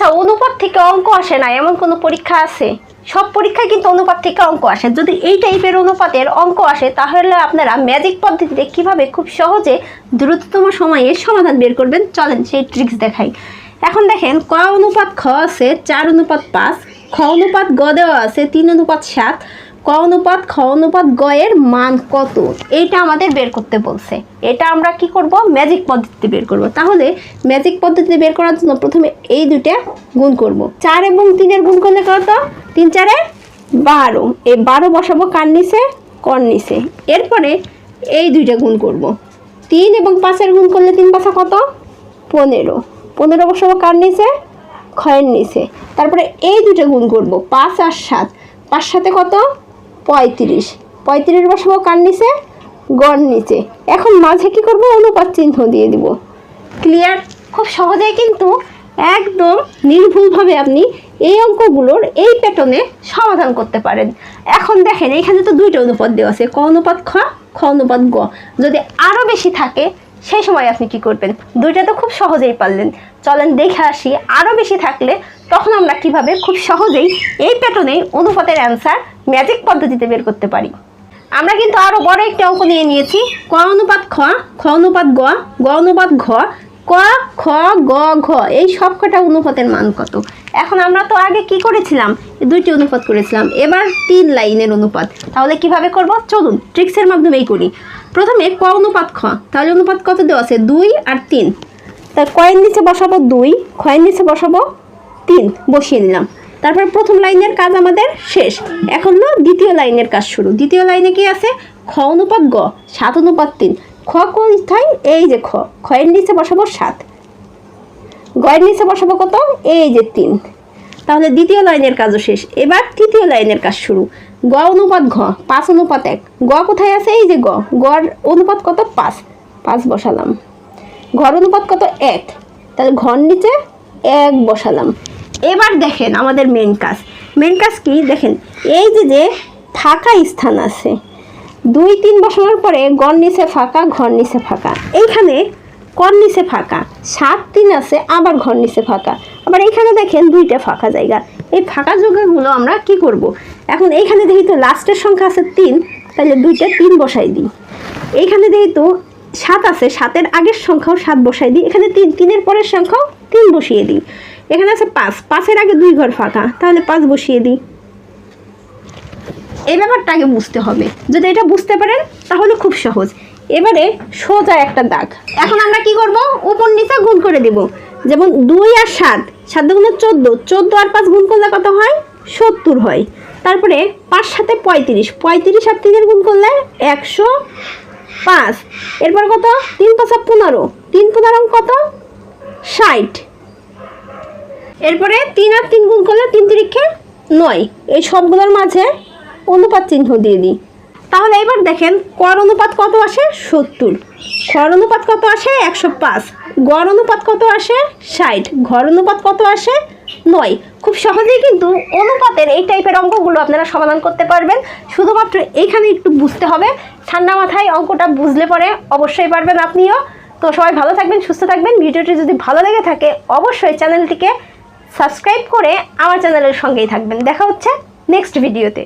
আচ্ছা অনুপাত থেকে অঙ্ক আসে না, এমন কোনো পরীক্ষা আছে? সব পরীক্ষায় কিন্তু অনুপাত থেকে অঙ্ক আসে। যদি এই টাইপের অনুপাতের অঙ্ক আসে, তাহলে আপনারা ম্যাজিক পদ্ধতিতে কীভাবে খুব সহজে দ্রুততম সময়ে সমাধান বের করবেন? চলেন সেই ট্রিক্স দেখাই। এখন দেখেন, ক অনুপাত খ আছে, চার অনুপাত পাঁচ, খ অনুপাত গ দেওয়া আছে, তিন অনুপাত সাত ক অনুপাত খ অনুপাত গ এর মান কত? এইটা আমাদের বের করতে বলছে। এটা আমরা কি করব? ম্যাজিক পদ্ধতিতে বের করব। তাহলে ম্যাজিক পদ্ধতিতে বের করার জন্য প্রথমে এই দুইটা গুণ করব। চার এবং তিনের গুণ করলে কত? তিন চারে বারো। এই বারো বসাবো কার নিচে? কর নিচে। এরপরে এই দুইটা গুণ করব। তিন এবং পাঁচের গুণ করলে তিন পাঁচা কত? পনেরো। পনেরো বসাবো কার নিচে? ক্ষয়ের নিচে। তারপরে এই দুটো গুণ করব, পাঁচ আর সাত। পাঁচ সাথে কত? পঁয়ত্রিশ। পঁয়ত্রিশ বসাবো কার নিচে? গড় নিচে। এখন মাঝে কি করব? অনুপাত চিহ্ন দিয়ে দিব। ক্লিয়ার খুব সহজেই কিন্তু একদম নির্ভুলভাবে আপনি এই অঙ্কগুলোর এই প্যাটার্নে সমাধান করতে পারেন। এখন দেখেন, এখানে তো দুইটা অনুপাত দেওয়া আছে। ক অনুপাত খ খ অনুপাত গ। যদি আরও বেশি থাকে সেই সময় আপনি কি করবেন? দুইটা তো খুব সহজেই পারলেন। চলেন দেখে আসি আরও বেশি থাকলে তখন আমরা কীভাবে খুব সহজেই এই প্যাটার্নেই অনুপাতের অ্যান্সার ম্যাজিক পদ্ধতিতে বের করতে পারি। আমরা কিন্তু আরও বড় একটি অঙ্ক নিয়ে নিয়েছি। ক অনুপাত খ খ অনুপাত গ গ অনুপাত ঘ, ক, খ, গ, ঘ, এই সব কটা অনুপাতের মান কত? এখন আমরা তো আগে কি করেছিলাম? দুইটি অনুপাত করেছিলাম। এবার তিন লাইনের অনুপাত। তাহলে কীভাবে করব? চলুন ট্রিক্সের মাধ্যমেই করি। প্রথমে ক অনুপাত খ। তাহলে অনুপাত কত দেওয়া আছে? দুই আর তিন। তার কয়ের নিচে বসাবো দুই খয়ের নিচে বসাবো তিন। বসিয়ে নিলাম তারপর প্রথম লাইনের কাজ আমাদের শেষ। এখন না দ্বিতীয় লাইনের কাজ শুরু। দ্বিতীয় লাইনে কি আছে? খ অনুপাত গ, সাত অনুপাত তিন। খ কোথায় এই যে খ। খয়ের নিচে বসাবো সাত। গয়ের নিচে বসাবো কত? এই যে তিন। তাহলে দ্বিতীয় লাইনের কাজও শেষ। এবার তৃতীয় লাইনের কাজ শুরু। গ অনুপাত ঘ, পাঁচ অনুপাত এক। গ কোথায় আছে? এই যে গ। গড় অনুপাত কত? পাঁচ। পাঁচ বসালাম। ঘর অনুপাত কত? এক। তাহলে ঘর নিচে এক বসালাম। এবার দেখেন আমাদের মেন কাজ। মেন কাজ কি? দেখেন, এই যে যে ফাঁকা স্থান আছে, দুই, তিন বসানোর পরে গড় নিচে ফাঁকা, ঘর নিচে ফাঁকা। এইখানে কর নিচে ফাঁকা, সাত, তিন আছে, আবার ঘর নিচে ফাঁকা। আবার এইখানে দেখেন দুইটা ফাঁকা জায়গা। এই ফাঁকা জায়গাগুলো আমরা কি করব। এখন এইখানে দেখি তো লাস্টের সংখ্যা আছে তিন, তাহলে দুইটা তিন বসাই দিই। এইখানে যেহেতু সাত আছে, সাতের আগের সংখ্যাও সাত বসাই দিই। এখানে তিন, তিনের পরের সংখ্যাও তিন বসিয়ে দিই। এখানে আছে পাঁচ। পাঁচের আগে দুই ঘর ফাঁকা। তাহলে পাঁচ বসিয়ে দিই। এই ব্যাপারটা আগে বুঝতে হবে। যদি এটা বুঝতে পারেন, তাহলে খুব সহজ। এবারে সোজা একটা দাগ। এখন আমরা কি করব? উপর নিচে গুণ করে দেব। যেমন দুই আর সাত। সাত দুগুণে চোদ্দ। চোদ্দ আর পাঁচ গুণ করলে কত হয়? সত্তর হয়। তারপরে পাঁচ সাথে পঁয়ত্রিশ। পঁয়ত্রিশ আর তিনের গুণ করলে একশো পাঁচ। এরপর কত? তিন পাঁচা পনেরো। তিন পনেরো কত? ষাট। এরপরে তিন আর তিন গুণ করলে তিন তিরিখে নয়। এই সবগুলোর মাঝে অনুপাত চিহ্ন দিয়ে দিই। তাহলে এবার দেখেন, কর অনুপাত কত আসে? সত্তর। খর অনুপাত কত আসে? একশো পাঁচ। গড় অনুপাত কত আসে? ষাট। ঘর অনুপাত কত আসে? নয়। খুব সহজেই কিন্তু অনুপাতের এই টাইপের অঙ্কগুলো আপনারা সমাধান করতে পারবেন। শুধুমাত্র এইখানে একটু বুঝতে হবে। ঠান্ডা মাথায় অঙ্কটা বুঝলে পরে অবশ্যই পারবেন আপনিও। তো সবাই ভালো থাকবেন, সুস্থ থাকবেন। ভিডিওটি যদি ভালো লেগে থাকে, অবশ্যই চ্যানেলটিকে সাবস্ক্রাইব করে আমার চ্যানেলের সঙ্গেই থাকবেন। দেখা হচ্ছে নেক্সট ভিডিওতে